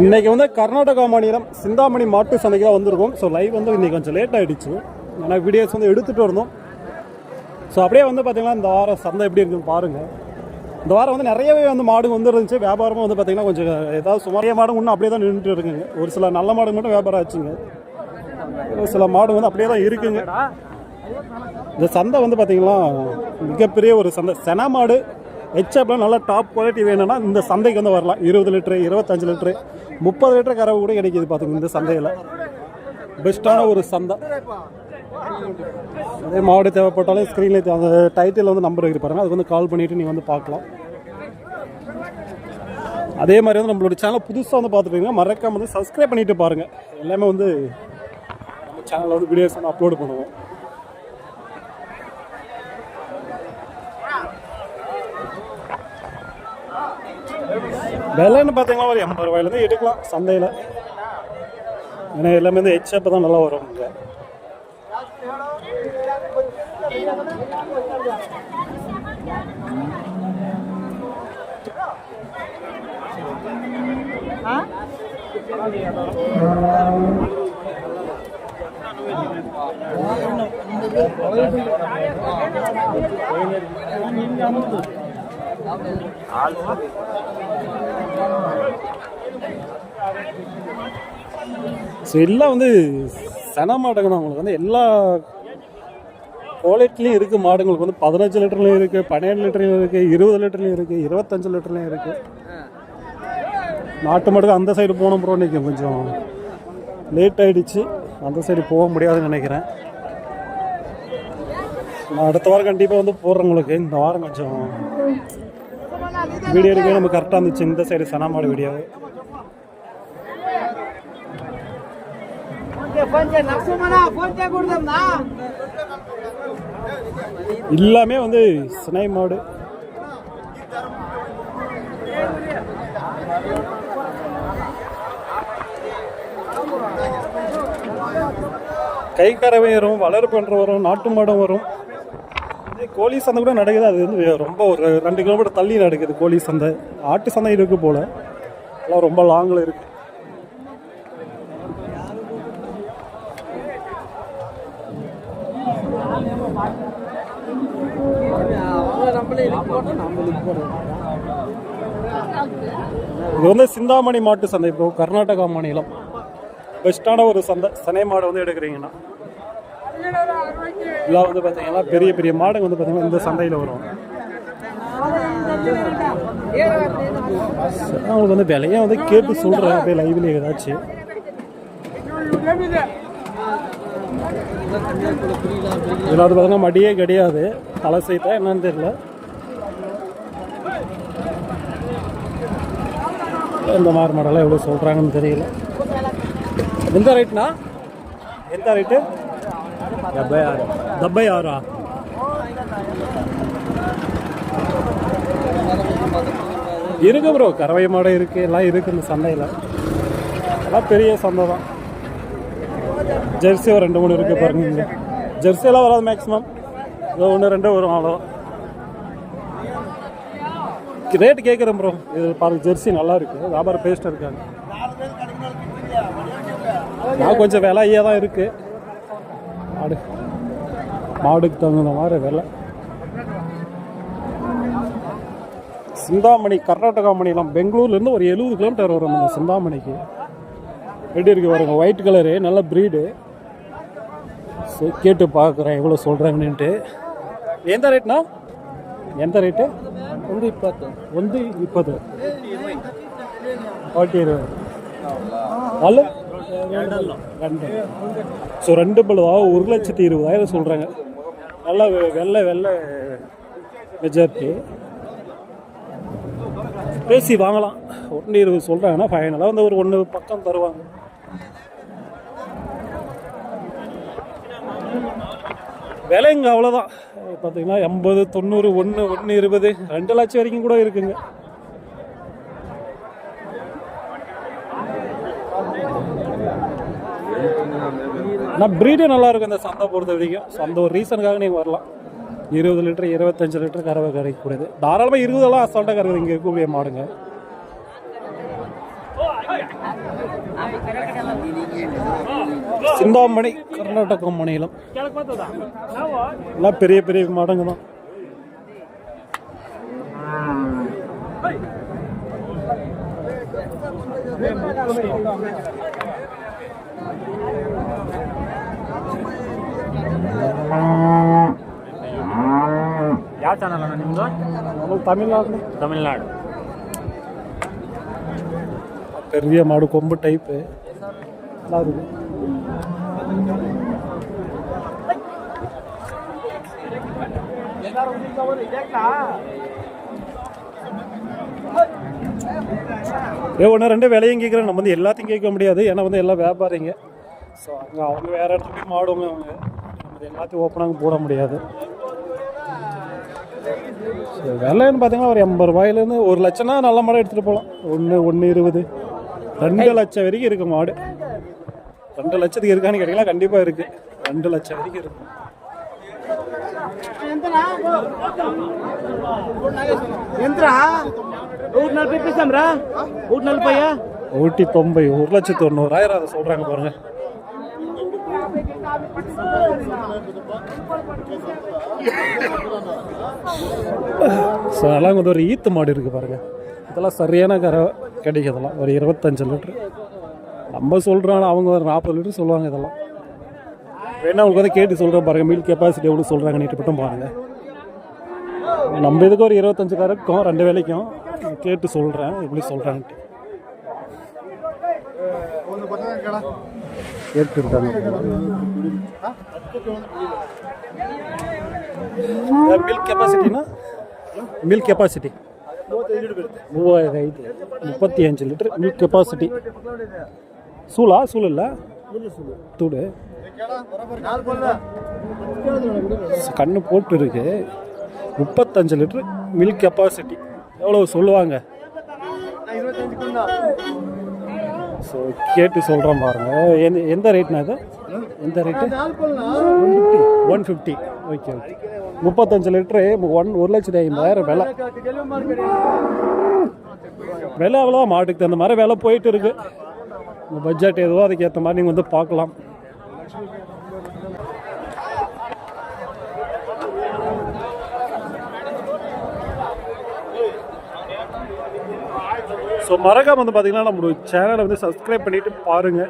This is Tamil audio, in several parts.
இன்னைக்கு வந்து கர்நாடகா மாநிலம் சிந்தாமணி மாட்டு சந்தைக்கு தான் வந்திருக்கோம். ஸோ லைவ் வந்து இன்னைக்கு கொஞ்சம் லேட் ஆகிடுச்சு ஆனால் வீடியோஸ் வந்து எடுத்துகிட்டு இருந்தோம் ஸோ அப்படியே வந்து பார்த்தீங்கன்னா இந்த வாரம் சந்தை எப்படி இருக்குன்னு பாருங்கள் இந்த வாரம் வந்து நிறையவே வந்து மாடு வந்துருந்துச்சு வியாபாரமும் வந்து பார்த்திங்கன்னா கொஞ்சம் ஏதாவது சுமாரிய மாடு இன்னும் அப்படியே தான் நின்றுட்டு இருக்குங்க. ஒரு சில நல்ல மாடு மட்டும் வியாபாரம் ஆச்சுங்க. ஒரு சில மாடு வந்து அப்படியே தான் இருக்குங்க. இந்த சந்தை வந்து பார்த்திங்கன்னா மிகப்பெரிய ஒரு சந்தை. சென மாடு ஹெச்ஆப்பில் நல்லா டாப் குவாலிட்டி வேணும்னா இந்த சந்தைக்கு வந்து வரலாம். இருபது லிட்டரு இருபத்தஞ்சு லிட்டரு முப்பது லிட்டர் கறவை கூட கிடைக்கிது பார்த்துங்க இந்த சந்தையில். பெஸ்ட்டான ஒரு சந்தை. அதே மாடு தேவைப்பட்டாலும் ஸ்க்ரீனில் அந்த டைட்டில் வந்து நம்பர் இருக்கு பாருங்கள் அதுக்கு வந்து கால் பண்ணிவிட்டு நீங்கள் வந்து பார்க்கலாம். அதே மாதிரி வந்து நம்மளோட சேனல் புதுசாக வந்து பார்த்துருக்கீங்க மறக்காம வந்து சப்ஸ்கிரைப் பண்ணிவிட்டு பாருங்கள் எல்லாமே வந்து நம்ம சேனலில் வந்து வீடியோஸ் வந்து அப்லோடு பண்ணுவோம். விலைன்னு பார்த்தீங்கன்னா ஒரு எண்பது ரூபாயிலேருந்து எடுக்கலாம் சந்தையில். ஏன்னா எல்லாமே வந்து ஹெச்எப் தான் நல்லா வரும் இங்கே. ஸோ எல்லாம் வந்து சன மாடுங்க வந்து எல்லா குவாலிட்டிலையும் இருக்குது மாடுங்களுக்கு வந்து பதினஞ்சு லிட்டர்லையும் இருக்குது பன்னெண்டு லிட்டர்லையும் இருக்குது இருபது லிட்டர்லையும் இருக்குது இருபத்தஞ்சு லிட்டர்லையும் இருக்குது நாட்டு மாடுக்கு அந்த சைடு போகணும் ப்ரோ இன்றைக்கி கொஞ்சம் லேட் ஆகிடுச்சு அந்த சைடு போக முடியாதுன்னு நினைக்கிறேன். நான் அடுத்த வாரம் கண்டிப்பாக வந்து போடுறேன் உங்களுக்கு. இந்த வாரம் கொஞ்சம் வீடியோ எடுக்கவே நம்ம கரெக்டாக இருந்துச்சு இந்த சைடு சனா மாடு வீடியோவே எல்லாமே வந்து சினை மாடு கை கறவை வரும் வளர் பண்ற வரும் நாட்டு மாடும் வரும் கோழி சந்தை கூட நடக்குது. அது வந்து ரொம்ப ஒரு ரெண்டு கிலோமீட்டர் தள்ளி நடக்குது கோழி சந்தை. ஆட்டு சந்தை இருக்கு போல. எல்லாம் ரொம்ப லாங்கில் இருக்கு. இது வந்து சிந்தாமணி மாட்டு சந்தை இப்போ கர்நாடகா மாநிலம். பெஸ்ட்டான ஒரு சந்தை. சனை மாடு வந்து எடுக்கிறீங்கன்னா. எல்லாம் வந்து பார்த்தீங்கன்னா பெரிய பெரிய மாடுங்க வந்து பார்த்தீங்கன்னா இந்த சந்தையில் வரும். அவங்களுக்கு வந்து விலையை வந்து கேட்டு சொல்கிறேன் அப்படியே லைவில் ஏதாச்சும் இதில் வந்து பார்த்தீங்கன்னா மடியே கிடையாது. தலை செய்தா என்னன்னு தெரியல. இந்த மாதிரி மாடெல்லாம் எவ்வளோ சொல்கிறாங்கன்னு தெரியல. எந்த ரேட்னா எந்த ரேட்டு డెబ్బై ఆరు డెబ్బై ఆరా இருக்கு ப்ரோ கறவை மாடு இருக்கு எல்லாம் இருக்கு இந்த சந்தையில் எல்லாம் பெரிய சந்தை தான் ஜெர்சி ஒரு ரெண்டு மூணு இருக்கு பாருங்க இங்க ஜெர்சி எல்லாம் வராது மேக்ஸிமம் ஏதோ ஒன்று ரெண்டு வரும் அவ்வளோதான் ரேட் கேட்குறேன் ப்ரோ இது பாருங்க ஜெர்சி நல்லா இருக்கு வியாபாரம் பேஸ்ட்டாக இருக்காங்க நான் கொஞ்சம் விலையே தான் இருக்கு மாடு மாடுக்கு தகுந்த மாதிரி விலை சிந்தாமணி கர்நாடகா மாநிலம் பெங்களூர்லேருந்து ஒரு எழுபது கிலோமீட்டர் வரும் இந்த சிந்தாமணிக்கு எப்படி இருக்கு பாருங்க ஒயிட் கலரு நல்ல ப்ரீடு சரி கேட்டு பார்க்குறேன் எவ்வளோ சொல்கிறாங்கன்னுட்டு எந்த ரேட்னா எந்த ரேட்டு ಒಂದು ಇಪ್ಪತ್ತು ಒಂದು ಇಪ್ಪತ್ತು ಫಾರ್ಟಿ ಇರುವೆ அல்லு ரெண்டு. ஸோ ரெண்டு பழுவா ஒரு லட்சத்தி இருபதாயிரம் சொல்கிறாங்க நல்லா வெ- வெள்ளை வெள்ளை மெஜாரிட்டி பேசி வாங்கலாம். ஒன்று இருபது சொல்கிறாங்கன்னா ஃபைனலாக வந்து ஒரு ஒன்று பக்கம் தருவாங்க. விலை இங்கே அவ்வளோதான் பார்த்தீங்கன்னா எண்பது தொண்ணூறு ஒன்று ஒன்று இருபது ரெண்டு லட்சம் வரைக்கும் கூட இருக்குங்க. ஆனால் ப்ரீடு நல்லா இருக்கும் இந்த சந்தை பொறுத்த வரைக்கும். ஸோ அந்த ஒரு ரீசனுக்காக நீங்கள் வரலாம். இருபது லிட்டர் இருபத்தஞ்சு லிட்டர் கறவை கரைக்கக்கூடியது தாராளமாக இருபதெல்லாம் அசால்ட்டாக கறவை இங்கே இருக்கக்கூடிய மாடுங்க. சிந்தாமணி கர்நாடக மாநிலம். எல்லாம் பெரிய பெரிய மாடங்க தான். ಯಾವ ಚಾನಲ್ ಅಣ್ಣ ನಿಮ್ಮದು நம்ம தமிழ்நாடு ತಮಿಳ್ನಾಡು பெரிய மாடு கொம்பு டைப்பு நல்லா இருக்கு ஏ ஒன்று ரெண்டு விலையும் கேட்குறேன் நம்ம வந்து எல்லாத்தையும் கேட்க முடியாது ஏன்னா வந்து எல்லாம் வியாபாரிங்க ஸோ அங்கே அவங்க வேறு இடத்துல போய் மாடுவாங்க அவங்க நம்ம இது எல்லாத்தையும் ஓப்பனாக போட முடியாது ஸோ விலைன்னு பார்த்தீங்கன்னா ஒரு எண்பது ரூபாயிலேருந்து ஒரு லட்சம்னா நல்ல மாடம் எடுத்துகிட்டு போகலாம். ஒன்று ஒன்று இருபது. ரெண்டு லட்சம் வரைக்கும் இருக்குது மாடு. ரெண்டு லட்சத்துக்கு இருக்கான்னு கேட்டிங்கன்னா கண்டிப்பாக இருக்குது ரெண்டு லட்சம் வரைக்கும் இருக்கும் ஊட்டி தொம்பை ஒரு லட்சத்து தொண்ணூறாயிரம் அதை சொல்கிறாங்க பாருங்கள் ஸோ அதெல்லாம் வந்து ஒரு ஈத்து மாடு இருக்குது பாருங்கள் இதெல்லாம் சரியான கரை கிடைக்கும் இதெல்லாம். ஒரு இருபத்தஞ்சு லிட்ரு நம்ம சொல்கிறோம் அவங்க ஒரு நாற்பது லிட்டர் சொல்லுவாங்க இதெல்லாம். வேணா உங்களுக்கு வந்து கேட்டு சொல்கிறேன் பாருங்கள் மில்க் கெப்பாசிட்டி எவ்வளோ சொல்கிறாங்க நீட்டு மட்டும் பாருங்கள் நம்ம இதுக்கு ஒரு இருபத்தஞ்சு கறக்கும் ரெண்டு வேலைக்கும் கேட்டு சொல்கிறேன் எப்படி சொல்கிறான்ட்டு ஏற்றுட்டாங்க ಮಿಲ್ಕ್ ಕೆಪಾಸಿಟಿನಾ ಮಿಲ್ಕ್ ಕೆಪಾಸಿಟಿ ಮೂವತ್ತೈದು ಐದು ಮುಪ್ಪತ್ತು ಎಂಟು ಲೀಟ್ರ್ ಮಿಲ್ಕ್ ಕೆಪಾಸಿಟಿ ಸೂಲ? ಸೂಲಿಲ್ಲ? தூடு கண்ணு போட்டு இருக்கு முப்பத்தஞ்சு லிட்டரு மில்க் கெப்பாசிட்டி எவ்வளோ சொல்லுவாங்க ஸோ கேட்டு சொல்கிறேன் பாருங்கள் எந்த எந்த ரேட்னா இது? எந்த rate one fifty okay okay முப்பத்தஞ்சு லிட்டரு ஒன் ஒரு லட்சத்தி ஐம்பதாயிரம் விலை. விலை அவ்வளோ மாட்டுக்கு தகுந்த மாதிரி விலை போயிட்டு இருக்குது உங்கள் பட்ஜெட் எதுவோ அதுக்கு ஏற்ற மாதிரி நீங்கள் வந்து பார்க்கலாம். ஸோ மறக்காம வந்து பார்த்தீங்கன்னா நம்மளோட சேனலை வந்து சப்ஸ்கிரைப் பண்ணிட்டு பாருங்க.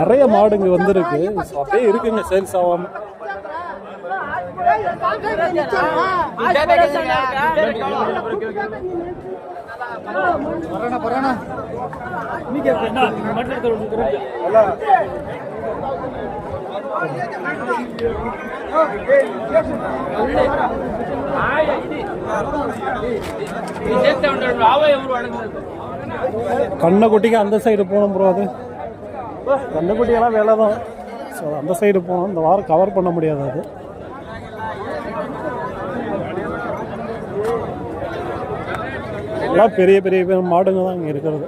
நிறைய மாடுங்க வந்திருக்கு. அப்படியே இருக்குங்க சேல்ஸ் ஆகாம. கண்ணக்குட்டிக்கு அந்த சைடு போகணும் ப்ரோ அது. கண்ணக்குட்டியெல்லாம் வேலை தான். ஸோ அந்த சைடு போகணும். இந்த வாரம் கவர் பண்ண முடியாது அது. எல்லாம் பெரிய பெரிய பெரிய மாடுங்க தான் இங்கே இருக்கிறது.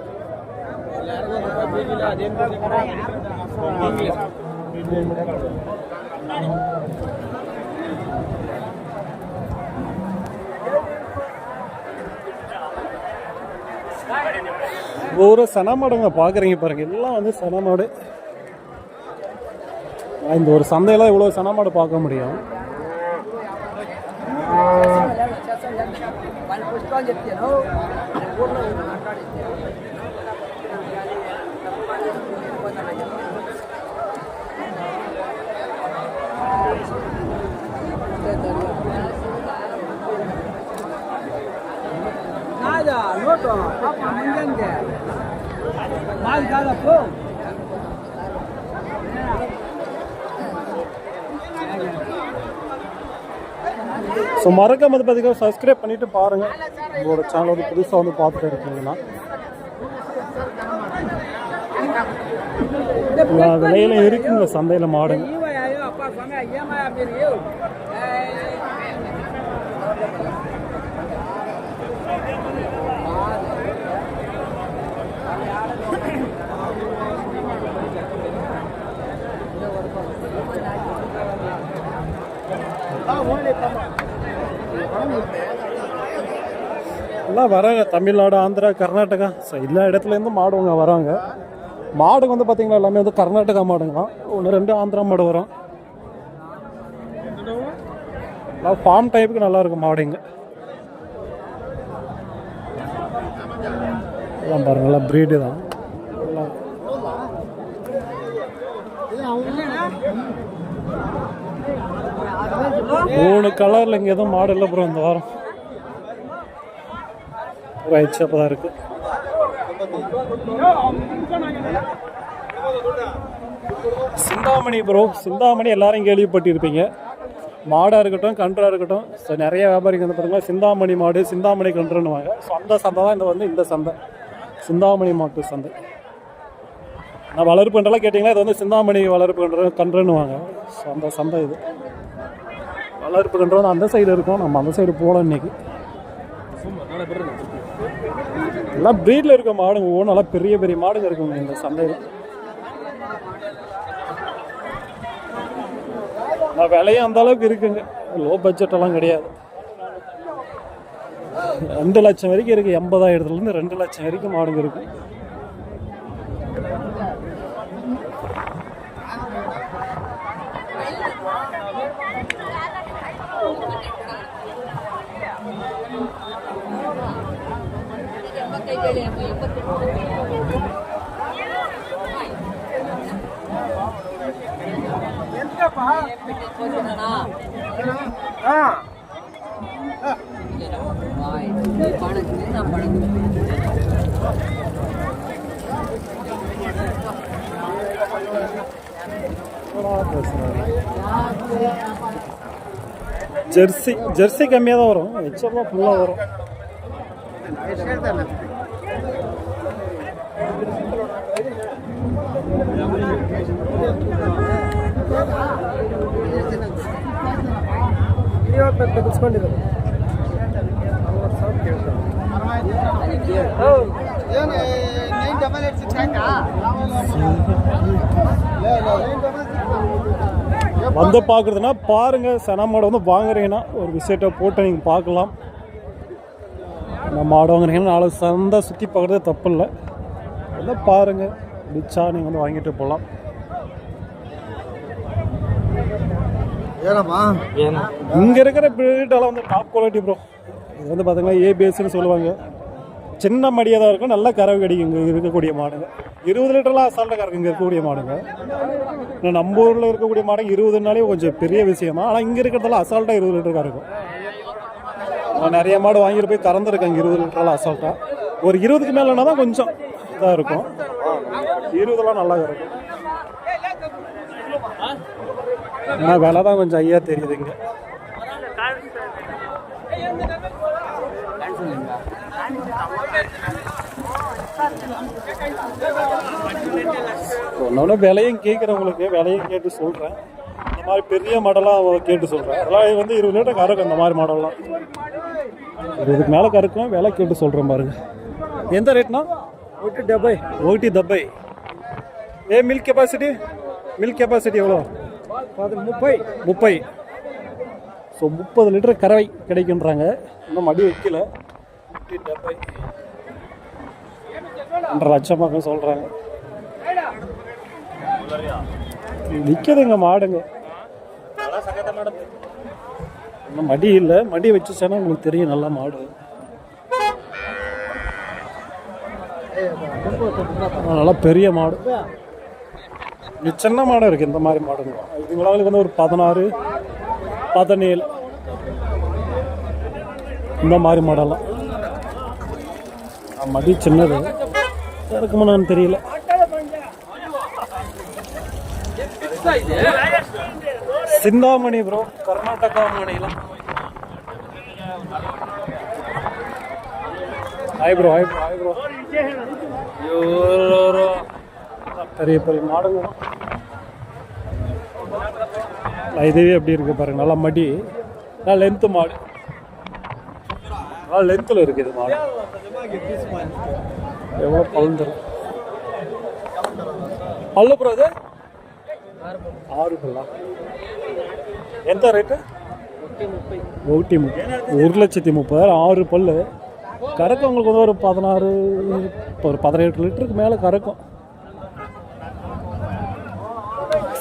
ஒரு சனமாடுங்க பார்க்குறீங்க பாருங்க. எல்லாம் வந்து சனமாடு இந்த ஒரு சந்தையில் இவ்வளோ சனமாடு பார்க்க முடியும். ஸோ மறக்காம வந்து பார்த்தீங்கன்னா சப்ஸ்கிரைப் பண்ணிட்டு பாருங்க. உங்களோட சேனல் வந்து புதுசாக வந்து பார்த்துட்டு இருக்கீங்கன்னா. விலையில இருக்குங்க சந்தையில் மாடுங்க. எல்லாம் வராங்க. தமிழ்நாடு ஆந்திரா கர்நாடகா. ஸோ எல்லா இடத்துலேருந்தும் மாடுங்க வராங்க. மாடுங்க வந்து பார்த்திங்கன்னா எல்லாமே வந்து கர்நாடகா மாடுங்க தான் ஒன்று ரெண்டு ஆந்திரா மாடு வரும். எல்லாம் ஃபார்ம் டைப்புக்கு நல்லா இருக்கும் மாடுங்க. எல்லாம் பாருங்கள் எல்லாம் ப்ரீடு தான். மூணு கலரில் இங்கே எதுவும் மாடு இல்லை ப்ரோ இந்த வாரம். ஒரு ஹெச்அப் தான் இருக்கு. சிந்தாமணி ப்ரோ சிந்தாமணி எல்லாரும் கேள்விப்பட்டிருப்பீங்க. மாடாக இருக்கட்டும் கன்றாக இருக்கட்டும் ஸோ நிறைய வியாபாரிகள் வந்து பார்த்தீங்கன்னா சிந்தாமணி மாடு சிந்தாமணி கன்றுன்னுவாங்க. ஸோ அந்த சந்தை தான் இந்த வந்து இந்த சந்தை. சிந்தாமணி மாட்டு சந்தை. நான் வளர்ப்புன்றலாம் கேட்டிங்கன்னா இது வந்து சிந்தாமணி வளர்ப்பு கன்று கன்றுன்னுவாங்க. ஸோ அந்த சந்தை இது. வளர்ப்பு அந்த சைடு இருக்கும். நம்ம அந்த சைடு போகலாம் இன்னைக்கு. எல்லாம் ப்ரீடில் இருக்க மாடுங்க. ஒவ்வொன்றும் நல்லா பெரிய பெரிய மாடுங்க இருக்குங்க இந்த சந்தையில். நான் விலையும் அந்த அளவுக்கு இருக்குங்க. லோ பட்ஜெட் எல்லாம் கிடையாது. ரெண்டு லட்சம் வரைக்கும் இருக்கு. எண்பதாயிரத்துலேருந்து ரெண்டு லட்சம் வரைக்கும் மாடுங்க இருக்கும் ஜெர்சி ஜெர்சி கம்மியாக தான் வரும். ஹெச்எல்லாம் ஃபுல்லாக வரும் ಏನು ನೈನ್ ಡಬಲ್ ಏಟ್ ಸಿಕ್ಸ್ ಆಯ್ತಾ வந்து பார்க்குறதுனா பாருங்க சன மாடு வந்து வாங்குறீங்கன்னா ஒரு விசிட்டை போட்டு நீங்கள் பார்க்கலாம் நம்ம மாடு வாங்குறீங்கன்னா நாலு சந்தை சுற்றி பார்க்குறது தப்பு இல்லை வந்து பாருங்க பிடிச்சா நீங்கள் வந்து வாங்கிட்டு போகலாம் ஏனம்மா ஏன்னா இங்கே இருக்கிற பிரிட்டெல்லாம் வந்து டாப் குவாலிட்டி ப்ரோ இது வந்து பார்த்தீங்கன்னா ஏபிஎஸ்ன்னு சொல்லுவாங்க. சின்ன மடியாக தான் இருக்கும் நல்ல கறவு கிடைக்கும் இங்கே இருக்கக்கூடிய மாடுங்க. இருபது லிட்டர்லாம் அசால்ட்டாக கறக்கும் இங்கே இருக்கக்கூடிய மாடுங்க. ஆனால் நம்ம ஊரில் இருக்கக்கூடிய மாடுங்க இருபதுனாலே கொஞ்சம் பெரிய விஷயமா ஆனால் இங்கே இருக்கிறதெல்லாம் அசால்ட்டாக இருபது லிட்டருக்காக இருக்கும். நான் நிறைய மாடு வாங்கிட்டு போய் கறந்துருக்கேன் இருபது லிட்டரெல்லாம் அசால்ட்டாக ஒரு இருபதுக்கு மேலேனா தான் கொஞ்சம் இதாக இருக்கும். இருபதெல்லாம் நல்லா இருக்கும் ஆனால் விலை தான் கொஞ்சம் ஐயா தெரியுதுங்க. ஒன்று விலையும் கேட்குறவங்களுக்கு விலையும் கேட்டு சொல்கிறேன் இந்த மாதிரி பெரிய மாடலாக கேட்டு சொல்கிறேன் அதெல்லாம் வந்து இருபது லிட்டர் கறக்கும் இந்த மாதிரி மாடல்லாம். இதுக்கு மேலே கறக்கும் விலை கேட்டு சொல்கிறேன் பாருங்க. எந்த ரேட்னா ஓட்டி டப்பை ஓட்டி டப்பை ஏ மில்க் కెపాసిటీ மில்க் கெப்பாசிட்டி எவ்வளோ? முப்பை முப்பை. ஸோ முப்பது லிட்டர் கறவை கிடைக்குன்றாங்க. இன்னும் அடி வைக்கல. ரெண்டரை லட்சமாக சொல்கிறாங்க விற்கிறதுங்க மாடுங்க. இன்னும் மடி இல்லை. மடி வச்சுச்சேன்னா உங்களுக்கு தெரியும் நல்லா மாடு. நல்லா பெரிய மாடு. சின்ன மாடு இருக்கு இந்த மாதிரி மாடுங்க. இதுங்களுக்கு வந்து ஒரு பதினாறு பதினேழு. இந்த மாதிரி மாடெல்லாம். மடி சின்னது. இருக்குமான்னு தெரியல. சிந்தாமணி ப்ரோ கர்நாடகா மாநிலம் hi bro hi bro hi bro பெரிய பெரிய மாடுங்க. இதுவே எப்படி இருக்குது பாருங்க. நல்லா மடி. நல்லா லென்த்து மாடு. நல்லா லென்த்தில் இருக்குது இது மாடு. எவ்வளோ பலன் பல்லு ப்ரோ அது ஆறு பல்லா? எந்த ரேட்டு ஒட்டி முப்பது. ஒரு லட்சத்தி முப்பதாயிரம். ஆறு பல்லு. கறக்கும் உங்களுக்கு வந்து ஒரு பதினாறு ஒரு பதினெட்டு லிட்டருக்கு மேலே கறக்கும்.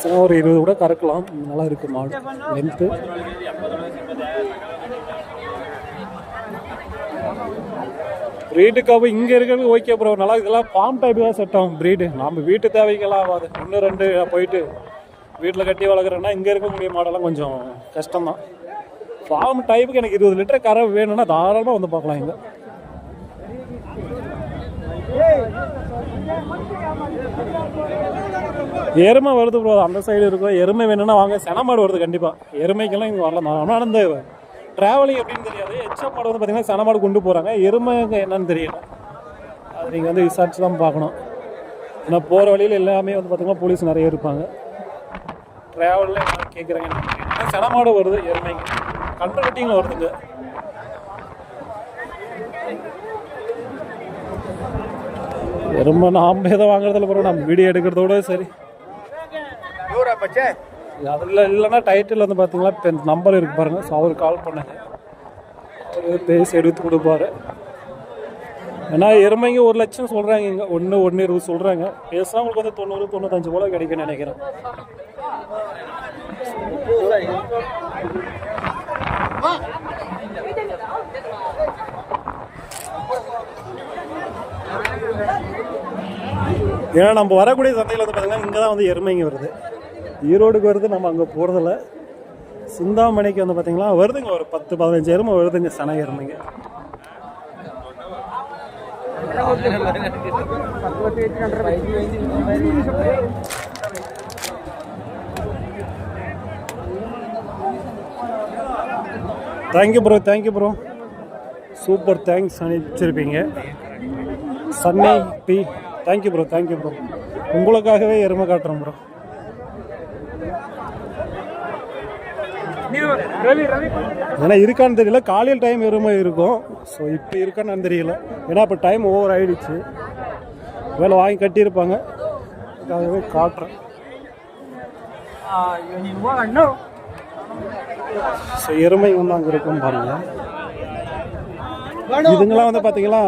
சும்மா ஒரு இருபது கூட கறக்கலாம் நல்லா இருக்கு மாடு லென்த்து ப்ரீடுக்காக இங்கே இருக்கிறது ஓகே ப்ரோ நல்லா இதெல்லாம் ஃபார்ம் டைப்பு தான் செட் ஆகும் ப்ரீடு நம்ம வீட்டு தேவைக்கெல்லாம் ஆகாது ஒன்று ரெண்டு போயிட்டு வீட்டில் கட்டி வளர்க்குறேன்னா இங்கே இருக்கக்கூடிய மாடெல்லாம் கொஞ்சம் கஷ்டம்தான் ஃபார்ம் டைப்புக்கு எனக்கு இருபது லிட்டர் கரை வேணும்னா தாராளமாக வந்து பார்க்கலாம் இங்கே எருமை வருது ப்ரோ அந்த சைடு இருக்கும். எருமை வேணும்னா வாங்க. செனமாடு வருது கண்டிப்பாக எருமைக்கெல்லாம் இங்கே வரலாம் ஆனால் அந்த ட்ராவலிங் எப்படின்னு தெரியாது. எச்சம் மாடு வந்து பார்த்தீங்கன்னா சனமாடு கொண்டு போகிறாங்க எருமை என்னன்னு தெரியல. அது நீங்கள் வந்து விசாரிச்சு தான் பார்க்கணும். ஏன்னா போகிற வழியில் எல்லாமே வந்து பார்த்தீங்கன்னா போலீஸ் நிறைய இருப்பாங்க. ட்ராவலில் கேட்குறாங்க செனமாடு வருது எருமைங்க கன்று கட்டிங்களும் வருதுங்க. எருமை நாம் எதை வாங்குறதுல பிறகு நம்ம வீடியோ எடுக்கிறதோட சரி. பச்சை? அதில் இல்லைன்னா டைட்டில் வந்து பார்த்தீங்கன்னா இப்போ நம்பர் இருக்கு பாருங்க. ஸோ அவருக்கு கால் பண்ணுங்க. பேசி எடுத்து கொடுப்பாரு. ஏன்னா எருமைங்க ஒரு லட்சம் சொல்கிறாங்க இங்கே. ஒன்று ஒன்று இருபது சொல்கிறாங்க பேசுனா உங்களுக்கு வந்து தொண்ணூறு தொண்ணூத்தஞ்சு போல கிடைக்கும்னு நினைக்கிறேன். ஏன்னா நம்ம வரக்கூடிய சந்தையில் வந்து பார்த்தீங்கன்னா இங்கே தான் வந்து எருமைங்க வருது. ஈரோடுக்கு வருது நம்ம அங்கே போகிறதில்ல சிந்தாமணிக்கு வந்து பார்த்தீங்கன்னா வருதுங்க ஒரு பத்து பதினஞ்சு எருமை வருதுங்க சனை எருமைங்க thank you bro thank you bro super thanks அனுப்பிச்சிருப்பீங்க சன்னை B thank you bro thank you bro உங்களுக்காகவே எருமை காட்டுறோம் ப்ரோ ஏன்னா இருக்கான்னு தெரியல. காலையில் டைம் எருமை இருக்கும். ஸோ இப்போ இருக்கான்னு தெரியல. ஏன்னா இப்போ டைம் ஓவர் ஆயிடுச்சு. வேலை வாங்கி கட்டியிருப்பாங்க. அதுக்காகவே காட்டுறேன். ஸோ எருமை ஒன்று அங்கே இருக்கும் பாருங்க. இதுங்கெல்லாம் வந்து பார்த்தீங்கன்னா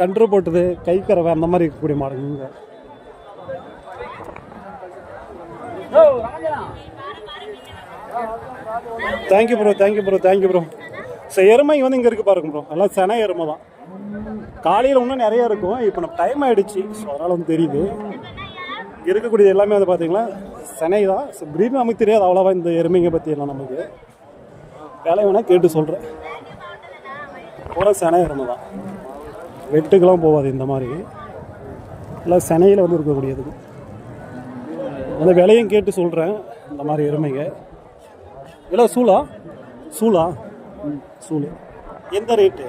கன்று போட்டது கை கறவை அந்த மாதிரி இருக்கக்கூடிய மாடுங்க thank you bro thank you bro thank you bro so எருமை வந்து இங்கே இருக்கு பாருங்க ப்ரோ எல்லாம் சென எருமை தான். காலையில் இன்னும் நிறைய இருக்கும். இப்போ நம்ம டைம் ஆகிடுச்சு ஸோ அதனால் வந்து தெரியுது. இருக்கக்கூடிய இருக்கக்கூடியது எல்லாமே வந்து பார்த்தீங்கன்னா செனை தான். ஸோ பிரீட் நமக்கு தெரியாது அவ்வளோவா இந்த எருமைங்க பற்றி எல்லாம் நமக்கு. வேலை வேணால் கேட்டு சொல்கிறேன் பூரா சென எருமை தான். வெட்டுக்கெல்லாம் போகாது இந்த மாதிரி. எல்லாம் செனையில் வந்து இருக்கக்கூடியது. அந்த விலையும் கேட்டு சொல்கிறேன் இந்த மாதிரி எருமைங்க. இல்லை சூலா? சூலா? ம் சூளு எந்த ரேட்டு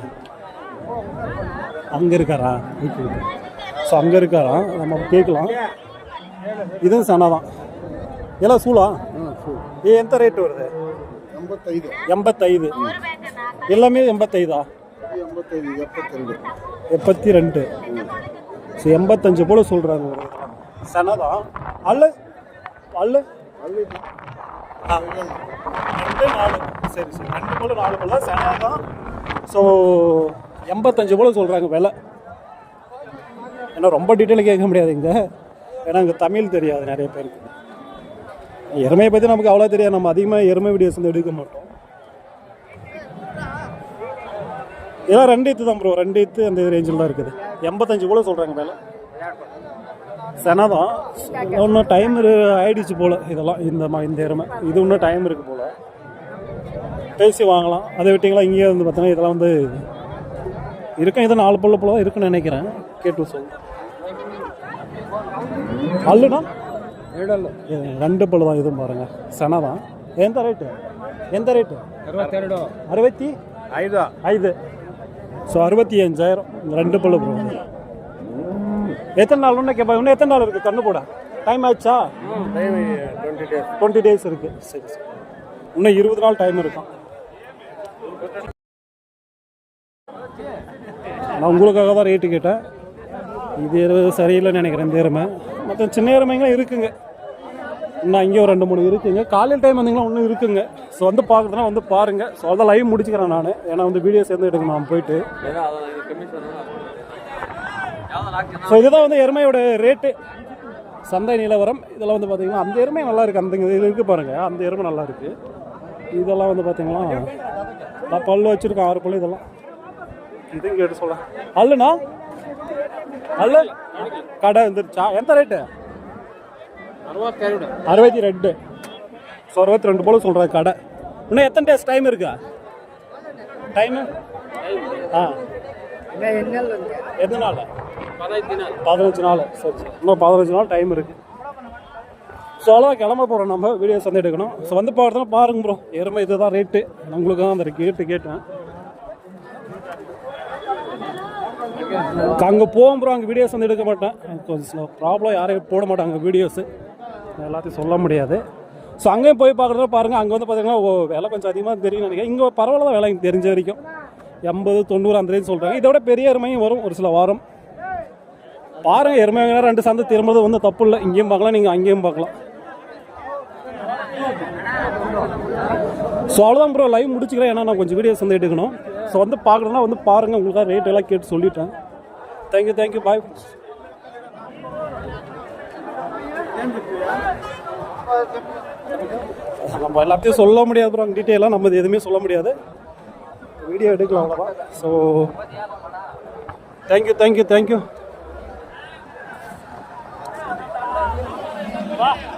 அங்கே இருக்காரா? ஓகே ஸோ அங்கே இருக்காரா? நம்ம கேட்கலாம். இதுவும் சனா தான். இல்லை சூலா? ஏ எந்த ரேட் வருது? எண்பத்தைது எண்பத்தைது எல்லாமே எண்பத்தைதா? எண்பத்தைது எண்பத்தி ரெண்டு. எண்பத்தி ரெண்டு ஸோ எண்பத்தஞ்சு போல் சொல்கிறாங்க சனதான் அல்ல? அல்ல? அல்ல. ரெண்டு நாலு. சரி சரி. ரெண்டு போல் நாலு போல். சனை தான் ஸோ எண்பத்தஞ்சு போல் சொல்கிறாங்க விலை. ஏன்னா ரொம்ப டீட்டெயிலாக கேட்க முடியாது இங்கே. ஏன்னா இங்கே தமிழ் தெரியாது நிறைய பேருக்கு. எருமையை பற்றி நமக்கு அவ்வளோ தெரியாது. நம்ம அதிகமாக எருமை வீடியோஸ் வந்து எடுக்க மாட்டோம். இதெல்லாம் ரெண்டு இத்து தான் ப்ரோ ரெண்டு இத்து அந்த ரேஞ்சில் தான் இருக்குது. எண்பத்தஞ்சு கூட சொல்கிறாங்க மேலே செனை தான் இன்னும் டைம் ஆயிடுச்சு போல் இதெல்லாம் இந்த மா இந்த எருமை. இது இன்னும் டைம் இருக்குது போல். பேசி வாங்கலாம். அதை விட்டிங்களா? இங்கேயே வந்து பார்த்தீங்கன்னா இதெல்லாம் வந்து இருக்கும் இது நாலு பல்லு போல இருக்குன்னு நினைக்கிறேன். கேட்டு சொல்லு. அல்லுனா ரெண்டு பல்லு தான் இதுவும் பாருங்கள் செனை எந்த ரேட்டு எந்த ரேட்டு அறுபத்தி? ஐதா. ஐது ஸோ அறுபத்தி அஞ்சாயிரம். ரெண்டு பல்லு போகும் எத்தனை நாள் ஒன்று கேட்பாங்க இன்னும் எத்தனை நாள் இருக்குது கண்ணு கூட டைம் ஆயிடுச்சா? டுவெண்ட்டி டேஸ் இருக்குது சரி சரி. இன்னும் இருபது நாள் டைம் இருக்கும். நான் உங்களுக்காக தான் ரேட்டு கேட்டேன். இது இருபது சரியில்லைன்னு நினைக்கிறேன் இந்த எருமை மற்ற சின்ன இறமைங்களும் இருக்குங்க. இன்னும் இங்கே ஒரு ரெண்டு மூணு இருக்குங்க. காலையில் டைம் வந்தீங்கன்னா ஒன்றும் இருக்குங்க. ஸோ வந்து பார்க்குறதுனா வந்து பாருங்கள் ஸோ அதான் லைவ் முடிச்சுக்கிறேன் நான். ஏன்னா வந்து வீடியோ சேர்ந்து எடுக்கணும் நான் போயிட்டு. ஸோ இதுதான் வந்து எருமையோட ரேட்டு சந்தை நிலவரம். இதெல்லாம் வந்து பார்த்திங்கன்னா அந்த எருமை நல்லா இருக்குது அந்த இது இருக்குது பாருங்கள் அந்த எருமை நல்லா இருக்குது இதெல்லாம் வந்து பார்த்திங்கன்னா பல்லு வச்சுருக்கோம் ஆறு பல்லு இதெல்லாம். இதுவும் கேட்டு சொல்ல அல்லண்ணா? அல்ல? கடை வந்துருச்சா? எந்த ரேட்டு அறுபத்தி ரெண்டு. ஸோ அறுபத்தி ரெண்டு போல சொல்கிறேன் கடை. இன்னும் எத்தனை டேஸ் டைம் இருக்கா? டைமு ஆ. எத்தனை நாள்? பதினஞ்சு நாள். சரி சரி. இன்னும் பதினஞ்சு நாள் டைம் இருக்குது ஸோ அவ்வளோதான் கிளம்ப போகிறோம் நம்ம வீடியோஸ் வந்து எடுக்கணும் ஸோ வந்து பார்த்தோம் பாருங்க ப்ரோ எருமை இதுதான் ரேட்டு உங்களுக்கு தான் அந்த கேட்டு கேட்டேன். அங்கே போவோம் ப்ரோ அங்கே வீடியோஸ் வந்து எடுக்க மாட்டேன். கொஞ்சம் ப்ராப்ளம் யாரையும் போட மாட்டாங்க வீடியோஸு எல்லாத்தையும் சொல்ல முடியாது. ஸோ அங்கேயும் போய் பார்க்குறத பாருங்கள் அங்கே வந்து பார்த்தீங்கன்னா ஓ விலை கொஞ்சம் அதிகமாக தெரியும் நினைக்கிறேன். இங்கே பரவாயில்ல தான் விலை தெரிஞ்ச வரைக்கும். எண்பது தொண்ணூறு அந்த ரேஞ்ச் சொல்கிறாங்க இதோட பெரிய அருமையும் வரும் ஒரு சில வாரம். பாருங்க எருமையாக ரெண்டு சந்தை திரும்புறது வந்து தப்பு இல்லை இங்கேயும் பார்க்கலாம் நீங்கள் அங்கேயும் பார்க்கலாம். ஸோ அவ்வளோதான் ப்ரோ லைவ் முடிச்சுக்கிறேன். ஏன்னா நான் கொஞ்சம் வீடியோஸ் வந்து எடுக்கணும். ஸோ வந்து பார்க்கணுன்னா வந்து பாருங்கள் உங்களுக்காக ரேட் எல்லாம் கேட்டு சொல்லிட்டேன். தேங்க்யூ தேங்க்யூ பாய் நம்ம எல்லாத்தையும் சொல்ல முடியாது ப்ரோ டீட்டெயிலாக நம்ம எதுவுமே சொல்ல முடியாது. வீடியோ எடுக்கலாம் அவ்வளோதான் ஸோ தேங்க்யூ தேங்க்யூ தேங்க்யூ 好